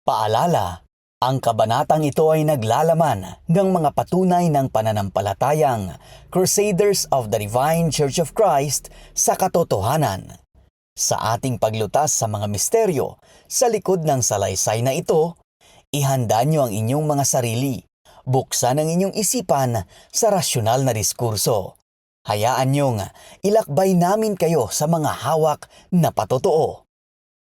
Paalala, ang kabanatang ito ay naglalaman ng mga patunay ng pananampalatayang Crusaders of the Divine Church of Christ sa katotohanan. Sa ating paglutas sa mga misteryo sa likod ng salaysay na ito, ihanda nyo ang inyong mga sarili. Buksan ang inyong isipan sa rasyonal na diskurso. Hayaan nyong ilakbay namin kayo sa mga hawak na patotoo.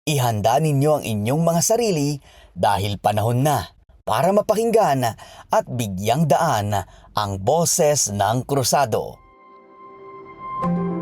Ihanda ninyo ang inyong mga sarili dahil panahon na para mapakinggan at bigyang daan ang boses ng krusado. Sa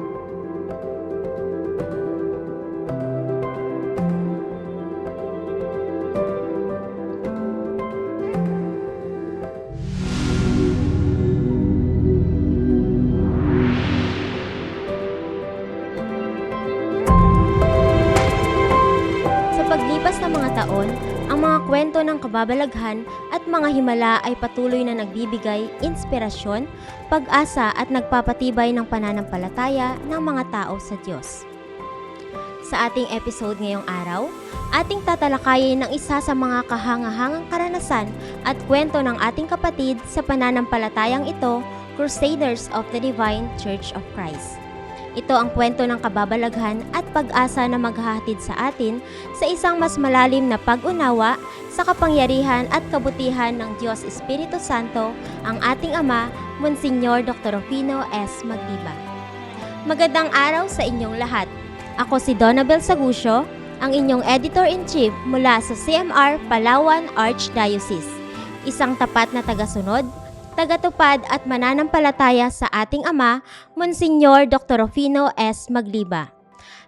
kwento ng kababalaghan at mga himala ay patuloy na nagbibigay inspirasyon, pag-asa at nagpapatibay ng pananampalataya ng mga tao sa Diyos. Sa ating episode ngayong araw, ating tatalakayin ng isa sa mga kahangahangang karanasan at kwento ng ating kapatid sa pananampalatayang ito, Crusaders of the Divine Church of Christ. Ito ang kwento ng kababalaghan at pag-asa na maghahatid sa atin sa isang mas malalim na pag-unawa sa kapangyarihan at kabutihan ng Diyos Espiritu Santo, ang ating Ama, Monsignor Dr. Rufino S. Magdiba. Magandang araw sa inyong lahat. Ako si Donabel Sagusyo, ang inyong Editor-in-Chief mula sa CMR Palawan Archdiocese. Isang tapat na tagasunod, tagatupad at mananampalataya sa ating Ama, Monsignor Dr. Rufino S. Magliba.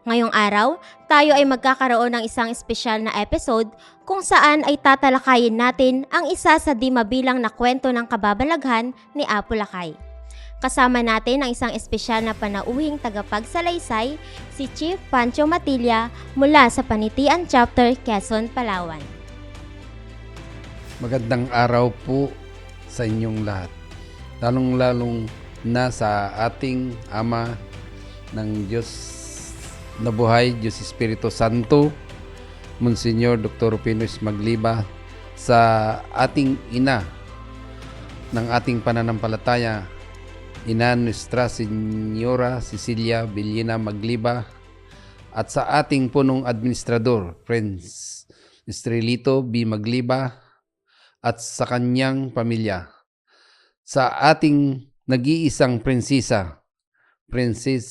Ngayong araw, tayo ay magkakaroon ng isang espesyal na episode kung saan ay tatalakayin natin ang isa sa di mabilang na kwento ng kababalaghan ni Apo Lakay. Kasama natin ang isang espesyal na panauhing tagapagsalaysay, si Chief Pancho Matilla mula sa Panitian Chapter, Quezon, Palawan. Magandang araw po sa inyong lahat. Lalong-lalong na sa ating Ama ng Diyos na buhay, Diyos Espiritu Santo, Monsignor Dr. Pinus Magliba, sa ating ina ng ating pananampalataya, Ina Nuestra Senyora Cecilia Villena Magliba, at sa ating punong administrador, Prince Estrelito B. Magliba, at sa kanyang pamilya. Sa ating nag-iisang prinsesa, Princess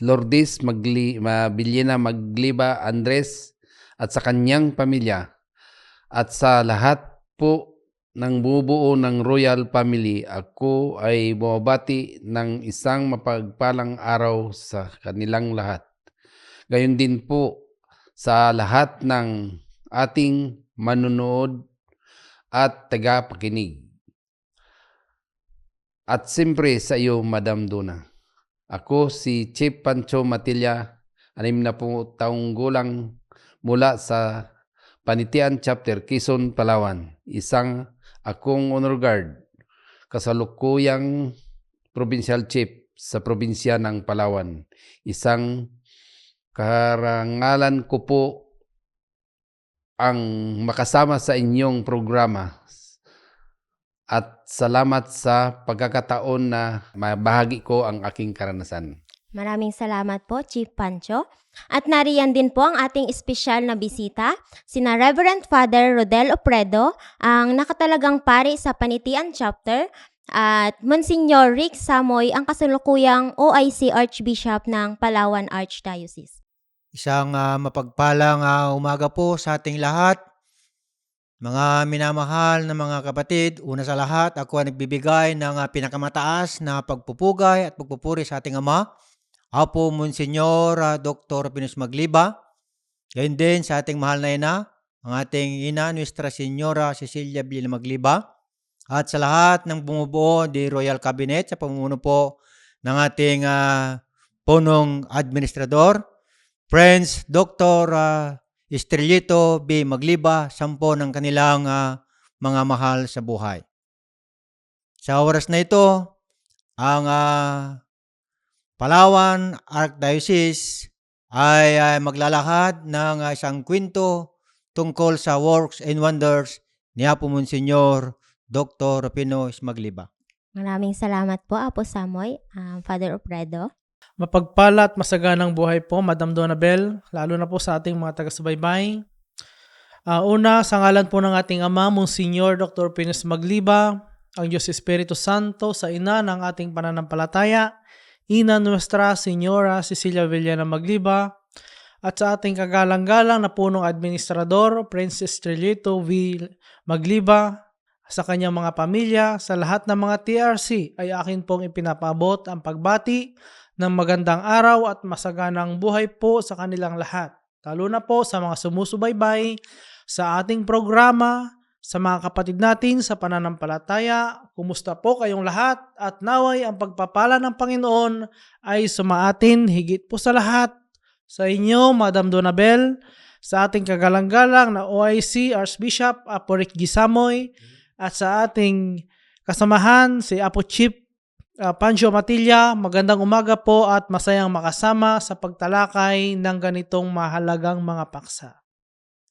Lourdes Magli, Mabiliena Magliba Andres at sa kanyang pamilya. At sa lahat po ng bubuo ng royal family, ako ay bumabati ng isang mapagpalang araw sa kanilang lahat. Gayon din po sa lahat ng ating manunood at tagapakinig. At siyempre sa iyo, Madam Duna. Ako si Chief Pancho Matilla, anim na po taong gulang mula sa Panitian Chapter, Quezon, Palawan. Isang akong honor guard, kasalukuyang provincial chief sa probinsya ng Palawan. Isang karangalan ko po ang makasama sa inyong programa. At salamat sa pagkakataon na mabahagi ko ang aking karanasan. Maraming salamat po, Chief Pancho. At nariyan din po ang ating espesyal na bisita, sina Reverend Father Rodel Opredo, ang nakatalagang pari sa Panitian Chapter, at Monsignor Rick Samoy, ang kasalukuyang OIC Archbishop ng Palawan Archdiocese. Isang ah, mapagpalang ah, umaga po sa ating lahat. Mga minamahal na mga kapatid, una sa lahat, ako ay nagbibigay ng ah, pinakamataas na pagpupugay at pagpupuri sa ating Ama. Apo Monsignor ah, Dr. Pinus Magliba. Gayon din sa ating mahal na ina, ang ating ina, Nuestra Senyora Cecilia Villa Magliba. At sa lahat ng bumubuo di Royal Cabinet sa pamumuno po ng ating ah, punong administrador, Friends, Dr. uh, Estrellito B. Magliba, sampo ng kanilang ah, mga mahal sa buhay. Sa oras na ito, ang ah, Palawan Archdiocese ay, ay maglalahad ng ah, isang kwento tungkol sa works and wonders ni Apo Monsignor Dr. Rufino Ismagliba. Maraming salamat po, Apo Samoy, um, Father Opredo. Mapagpala at masaganang buhay po, Madam Donabel, lalo na po sa ating mga taga-subaybay. Ah, una, sa ngalan po ng ating Ama, Monsignor Dr. Pinos Magliba, ang Diyos Espiritu Santo sa ina ng ating pananampalataya, Ina Nuestra Señora Cecilia Villana Magliba, at sa ating kagalang-galang na punong administrador, Princess Trilito V. Magliba, sa kanyang mga pamilya, sa lahat ng mga TRC ay akin pong ipinapaabot ang pagbati ng magandang araw at masaganang buhay po sa kanilang lahat. Lalo na po sa mga sumusubaybay sa ating programa, sa mga kapatid natin sa pananampalataya. Kumusta po kayong lahat at naway ang pagpapala ng Panginoon ay sumaatin higit po sa lahat sa inyo, Madam Donabel, sa ating kagalang-galang na OIC Archbishop Apo Rick Gisamoy at sa ating kasamahan si Apo Chief Uh, Pancho Matilla, magandang umaga po at masayang makasama sa pagtalakay ng ganitong mahalagang mga paksa.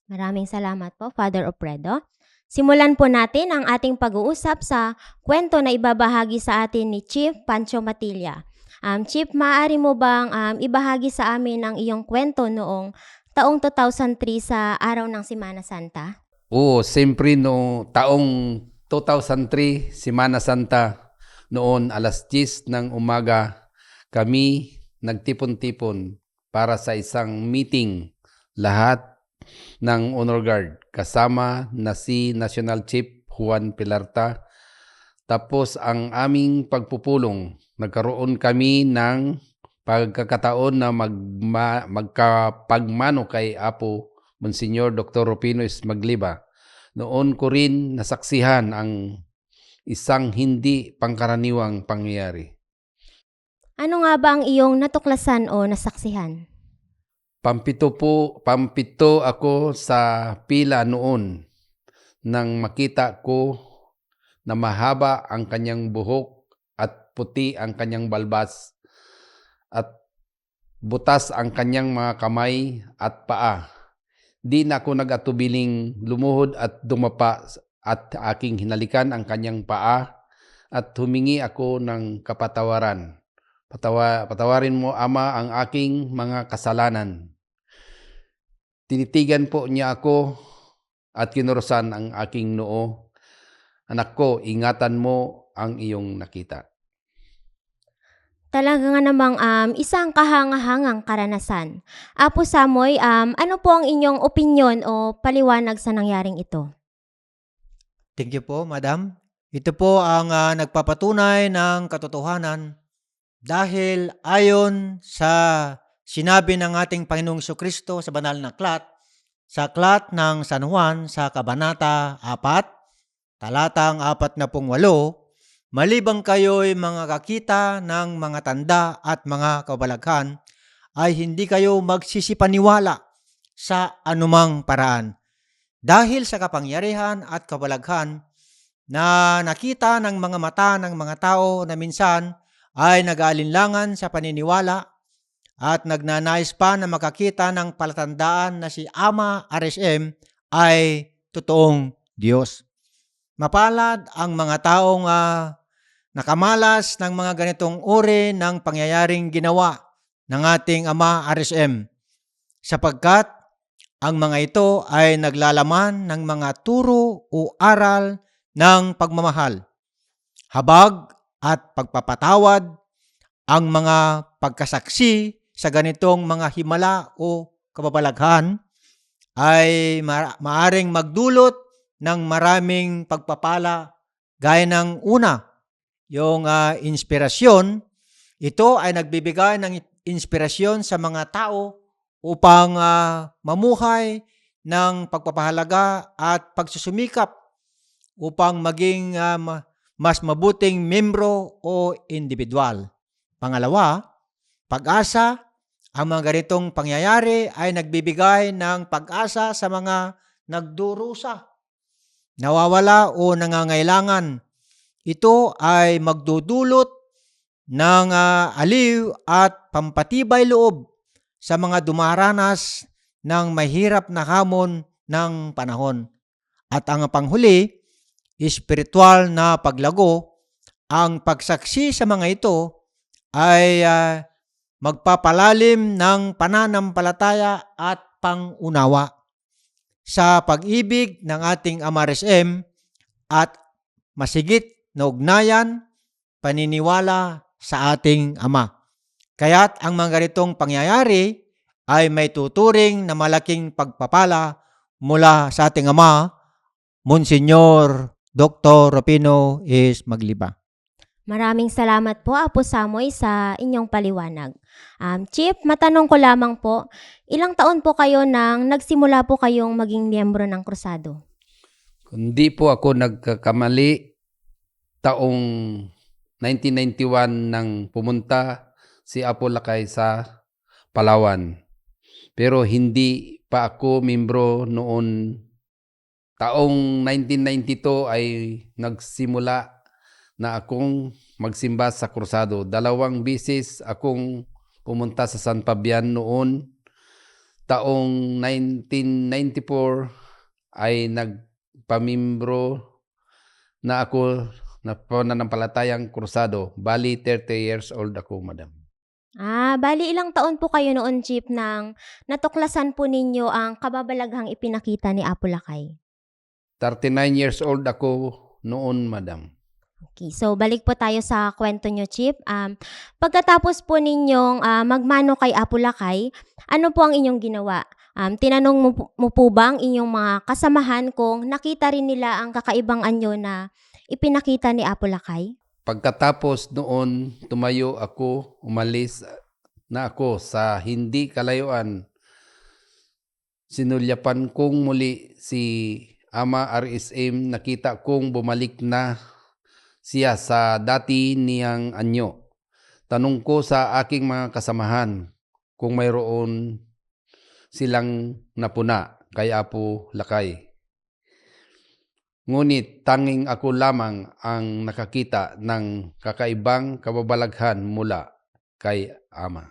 Maraming salamat po, Father Opredo. Simulan po natin ang ating pag-uusap sa kwento na ibabahagi sa atin ni Chief Pancho Matilla. Um, Chief, maaari mo bang um, ibahagi sa amin ang iyong kwento noong taong 2003 sa araw ng Simana Santa? Oo, siyempre no taong 2003, Semana Santa, noon alas 10 ng umaga, kami nagtipon-tipon para sa isang meeting lahat ng Honor Guard kasama na si National Chief Juan Pilarta. Tapos ang aming pagpupulong, nagkaroon kami ng pagkakataon na magma, magkapagmano kay Apo Monsignor Dr. Rupino Ismagliba. Noon ko rin nasaksihan ang isang hindi pangkaraniwang pangyayari. Ano nga ba ang iyong natuklasan o nasaksihan? Pampito po, pampito ako sa pila noon nang makita ko na mahaba ang kanyang buhok at puti ang kanyang balbas at butas ang kanyang mga kamay at paa. Di na ako nag-atubiling lumuhod at dumapa at aking hinalikan ang kanyang paa at humingi ako ng kapatawaran. Patawa, patawarin mo, Ama, ang aking mga kasalanan. Tinitigan po niya ako at kinurusan ang aking noo. Anak ko, ingatan mo ang iyong nakita. Talaga nga namang um, isang kahangahangang karanasan. Apo Samoy, um, ano po ang inyong opinyon o paliwanag sa nangyaring ito? Thank you po, Madam. Ito po ang ah, nagpapatunay ng katotohanan dahil ayon sa sinabi ng ating Panginoong Kristo sa banal na aklat, sa aklat ng San Juan sa Kabanata 4, talatang 48, malibang kayo'y mga kakita ng mga tanda at mga kabalaghan, ay hindi kayo magsisipaniwala sa anumang paraan dahil sa kapangyarihan at kabalaghan na nakita ng mga mata ng mga tao na minsan ay nag-aalinlangan sa paniniwala at nagnanais pa na makakita ng palatandaan na si Ama RSM ay totoong Diyos. Mapalad ang mga taong ah, nakamalas ng mga ganitong uri ng pangyayaring ginawa ng ating Ama RSM sapagkat ang mga ito ay naglalaman ng mga turo o aral ng pagmamahal, habag at pagpapatawad, ang mga pagkasaksi sa ganitong mga himala o kababalaghan ay ma- maaring magdulot ng maraming pagpapala gaya ng una, yung ah, inspirasyon. Ito ay nagbibigay ng inspirasyon sa mga tao upang ah, mamuhay ng pagpapahalaga at pagsusumikap upang maging ma- mas mabuting membro o individual. Pangalawa, pag-asa. Ang mga ganitong pangyayari ay nagbibigay ng pag-asa sa mga nagdurusa, nawawala o nangangailangan. Ito ay magdudulot ng ah, aliw at pampatibay loob sa mga dumaranas ng mahirap na hamon ng panahon. At ang panghuli, espiritual na paglago, ang pagsaksi sa mga ito ay ah, magpapalalim ng pananampalataya at pangunawa sa pag-ibig ng ating Ama RSM at masigit na ugnayan, paniniwala sa ating Ama. Kaya't ang mga ganitong pangyayari ay may tuturing na malaking pagpapala mula sa ating Ama, Monsignor Dr. Rapino is Magliba. Maraming salamat po, Apo Samoy, sa inyong paliwanag. Um, Chief, matanong ko lamang po, ilang taon po kayo nang nagsimula po kayong maging miyembro ng Krusado? Kundi po ako nagkakamali taong 1991 nang pumunta si Apo Lakay sa Palawan. Pero hindi pa ako membro noon. Taong 1992 ay nagsimula na akong magsimba sa krusado. Dalawang bisis akong pumunta sa San Fabian noon. Taong 1994 ay nagpamimbro na ako na pananampalatayang krusado. Bali, 30 years old ako, madam. Ah, bali ilang taon po kayo noon, Chief, nang natuklasan po ninyo ang kababalaghang ipinakita ni Apo Lakay? 39 years old ako noon, madam. Okay, so balik po tayo sa kwento nyo, Chief. Um, pagkatapos po ninyong ah, magmano kay Apo Lakay, ano po ang inyong ginawa? Um, tinanong mo, mo po ba ang inyong mga kasamahan kung nakita rin nila ang kakaibang anyo na ipinakita ni Apo Lakay? Pagkatapos noon, tumayo ako, umalis na ako sa hindi kalayuan. Sinulyapan kong muli si Ama RSM, nakita kong bumalik na siya sa dati niyang anyo. Tanong ko sa aking mga kasamahan kung mayroon silang napuna kay Apo Lakay. Ngunit tanging ako lamang ang nakakita ng kakaibang kababalaghan mula kay Ama.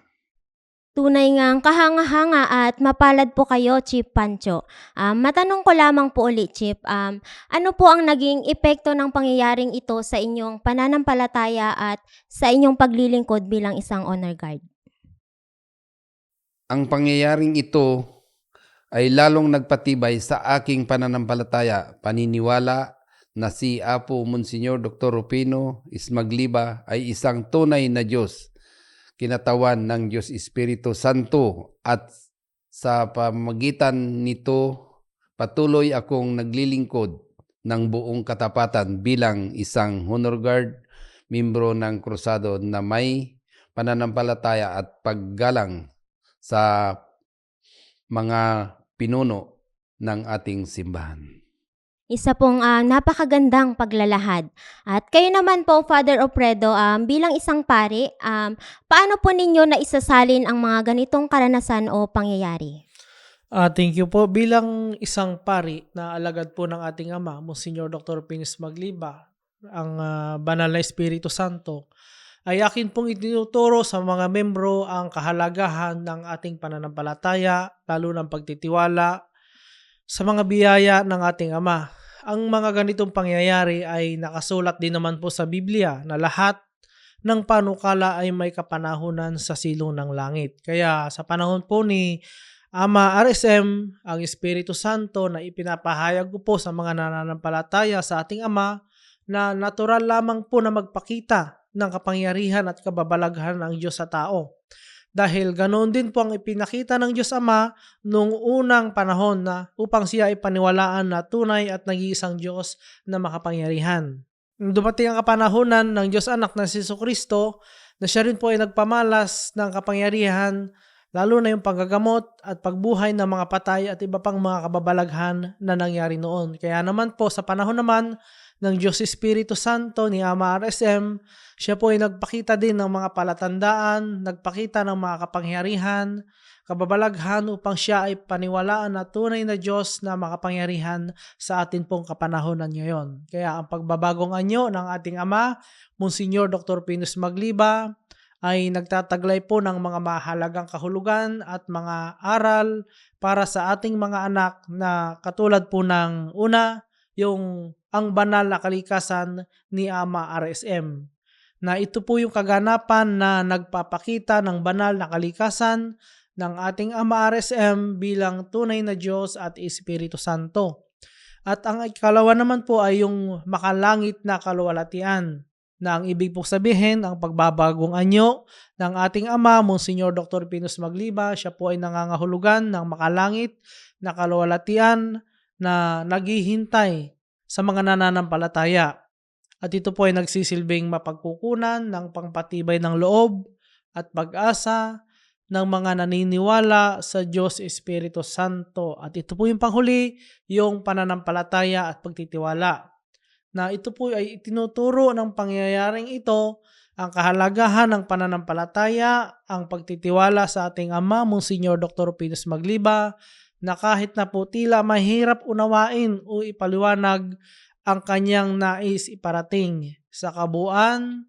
Tunay ngang kahanga-hanga at mapalad po kayo, Chief Pancho. Um, matanong ko lamang po ulit, Chief. Um, ano po ang naging epekto ng pangyayaring ito sa inyong pananampalataya at sa inyong paglilingkod bilang isang honor guard? Ang pangyayaring ito ay lalong nagpatibay sa aking pananampalataya, paniniwala na si Apo Monsignor Dr. Rupino Ismagliba ay isang tunay na Diyos, kinatawan ng Diyos Espiritu Santo at sa pamagitan nito patuloy akong naglilingkod ng buong katapatan bilang isang honor guard, membro ng krusado na may pananampalataya at paggalang sa mga pinuno ng ating simbahan. Isa pong ah, napakagandang paglalahad. At kayo naman po, Father Opredo, um, bilang isang pari, um, paano po ninyo na isasalin ang mga ganitong karanasan o pangyayari? Ah, thank you po. Bilang isang pari na alagad po ng ating Ama, Monsignor Dr. Pinis Magliba, ang ah, Banal na Espiritu Santo, ay akin pong itinuturo sa mga membro ang kahalagahan ng ating pananampalataya, lalo ng pagtitiwala sa mga biyaya ng ating Ama. Ang mga ganitong pangyayari ay nakasulat din naman po sa Biblia na lahat ng panukala ay may kapanahunan sa silong ng langit. Kaya sa panahon po ni Ama RSM, ang Espiritu Santo na ipinapahayag ko po sa mga nananampalataya sa ating Ama na natural lamang po na magpakita ng kapangyarihan at kababalaghan ng Diyos sa tao. Dahil ganoon din po ang ipinakita ng Diyos Ama noong unang panahon na upang siya ay paniwalaan na tunay at nag-iisang Diyos na makapangyarihan. Dumating ang kapanahonan ng Diyos Anak na si Kristo na siya rin po ay nagpamalas ng kapangyarihan lalo na yung paggagamot at pagbuhay ng mga patay at iba pang mga kababalaghan na nangyari noon. Kaya naman po sa panahon naman ng Diyos Espiritu Santo ni Ama RSM, siya po ay nagpakita din ng mga palatandaan, nagpakita ng mga kapangyarihan, kababalaghan upang siya ay paniwalaan na tunay na Diyos na makapangyarihan sa atin pong kapanahonan ngayon. Kaya ang pagbabagong anyo ng ating Ama, Monsignor Dr. Pinus Magliba, ay nagtataglay po ng mga mahalagang kahulugan at mga aral para sa ating mga anak na katulad po ng una, yung ang banal na kalikasan ni Ama RSM. Na ito po yung kaganapan na nagpapakita ng banal na kalikasan ng ating Ama RSM bilang tunay na Diyos at Espiritu Santo. At ang ikalawa naman po ay yung makalangit na kaluwalhatian na ang ibig po sabihin ang pagbabagong anyo ng ating ama, Monsignor Dr. Pinus Magliba. Siya po ay nangangahulugan ng makalangit na kaluwalhatian na naghihintay sa mga nananampalataya. At ito po ay nagsisilbing mapagkukunan ng pangpatibay ng loob at pag-asa ng mga naniniwala sa Diyos Espiritu Santo. At ito po yung panghuli, yung pananampalataya at pagtitiwala na ito po ay tinuturo ng pangyayaring ito ang kahalagahan ng pananampalataya, ang pagtitiwala sa ating Ama, Monsignor Dr. Pinus Magliba, na kahit na po tila mahirap unawain o ipaliwanag ang kanyang nais iparating. Sa kabuuan,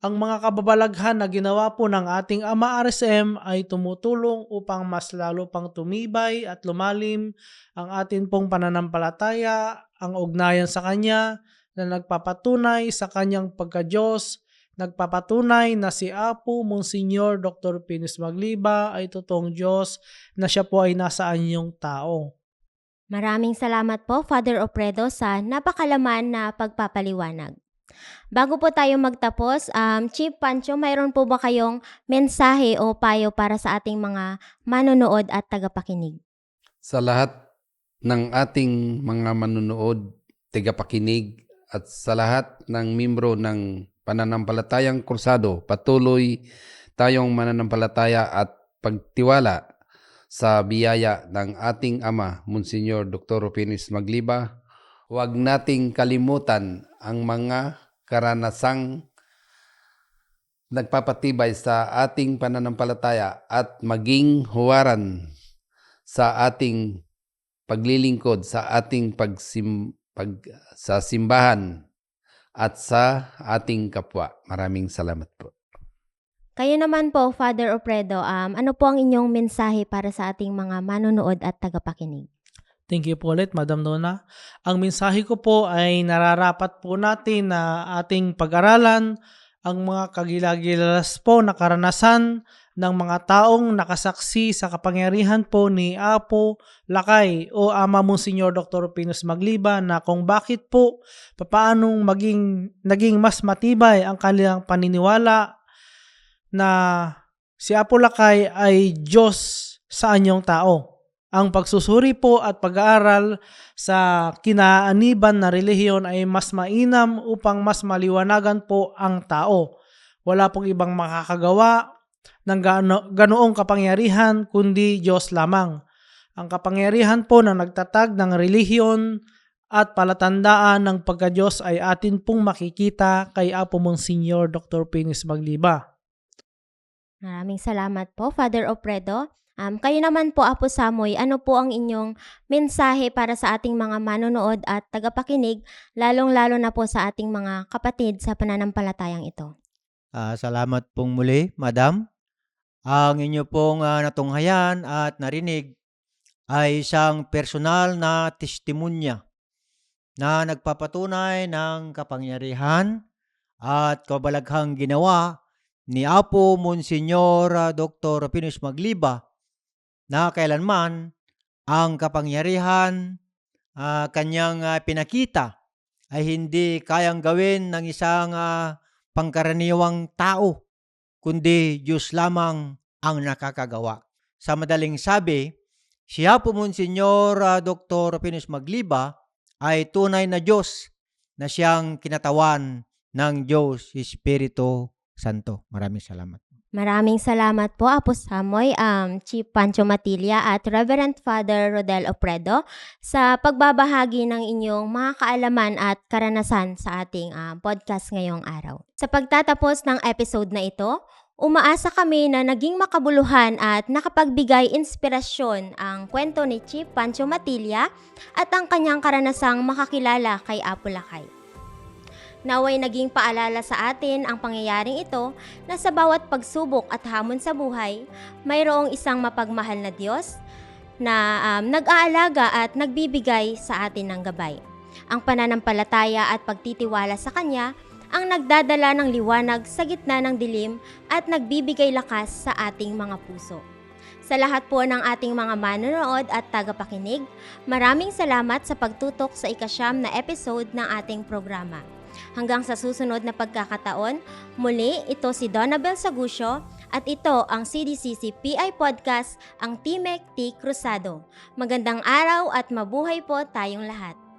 ang mga kababalaghan na ginawa po ng ating Ama RSM ay tumutulong upang mas lalo pang tumibay at lumalim ang atin pong pananampalataya, ang ugnayan sa Kanya na nagpapatunay sa Kanyang pagka-Diyos, nagpapatunay na si Apo Monsignor Dr. Pinis Magliba ay totoong Diyos na siya po ay nasa anyong tao. Maraming salamat po, Father Opredo, sa napakalaman na pagpapaliwanag. Bago po tayo magtapos, um, Chief Pancho, mayroon po ba kayong mensahe o payo para sa ating mga manonood at tagapakinig? Sa lahat ng ating mga manunood, tigapakinig at sa lahat ng membro ng pananampalatayang kursado, patuloy tayong mananampalataya at pagtiwala sa biyaya ng ating Ama, Monsignor Dr. Pinis Magliba. Huwag nating kalimutan ang mga karanasang nagpapatibay sa ating pananampalataya at maging huwaran sa ating paglilingkod sa ating pagsim, pag, sa simbahan at sa ating kapwa. Maraming salamat po. Kayo naman po, Father Opredo, um, ano po ang inyong mensahe para sa ating mga manonood at tagapakinig? Thank you po ulit, Madam Donna. Ang mensahe ko po ay nararapat po natin na ating pag-aralan ang mga kagilagilas po na karanasan ng mga taong nakasaksi sa kapangyarihan po ni Apo Lakay o Ama Monsignor Dr. Pinus Magliba na kung bakit po papaanong maging, naging mas matibay ang kanilang paniniwala na si Apo Lakay ay Diyos sa anyong tao. Ang pagsusuri po at pag-aaral sa kinaaniban na relihiyon ay mas mainam upang mas maliwanagan po ang tao. Wala pong ibang makakagawa ng gano- ganoong kapangyarihan kundi Diyos lamang. Ang kapangyarihan po na nagtatag ng relihiyon at palatandaan ng pagka-Diyos ay atin pong makikita kay Apo Monsignor Dr. Penis Magliba. Maraming salamat po, Father Opredo. Um, kayo naman po, Apo Samoy, ano po ang inyong mensahe para sa ating mga manonood at tagapakinig, lalong-lalo na po sa ating mga kapatid sa pananampalatayang ito? Ah, salamat pong muli, Madam. Ang inyo pong ah, natunghayan at narinig ay isang personal na testimonya na nagpapatunay ng kapangyarihan at kabalaghang ginawa ni Apo Monsignor ah, Dr. Pinus Magliba na kailanman ang kapangyarihan ah, kanyang ah, pinakita ay hindi kayang gawin ng isang ah, pangkaraniwang tao, kundi Diyos lamang ang nakakagawa. Sa madaling sabi, siya po Monsignor ah, Dr. Pinus Magliba ay tunay na Diyos na siyang kinatawan ng Diyos Espiritu Santo. Maraming salamat. Maraming salamat po, Apo Samoy, um, Chief Pancho Matilla at Reverend Father Rodel Opredo sa pagbabahagi ng inyong mga kaalaman at karanasan sa ating um, podcast ngayong araw. Sa pagtatapos ng episode na ito, umaasa kami na naging makabuluhan at nakapagbigay inspirasyon ang kwento ni Chief Pancho Matilla at ang kanyang karanasang makakilala kay Apo Lakay. Naway naging paalala sa atin ang pangyayaring ito na sa bawat pagsubok at hamon sa buhay, mayroong isang mapagmahal na Diyos na um, nag-aalaga at nagbibigay sa atin ng gabay. Ang pananampalataya at pagtitiwala sa Kanya ang nagdadala ng liwanag sa gitna ng dilim at nagbibigay lakas sa ating mga puso. Sa lahat po ng ating mga manonood at tagapakinig, maraming salamat sa pagtutok sa ikasyam na episode ng ating programa. Hanggang sa susunod na pagkakataon, muli ito si Donabel Sagusyo at ito ang CDCC PI Podcast, ang Timek T Cruzado. Magandang araw at mabuhay po tayong lahat.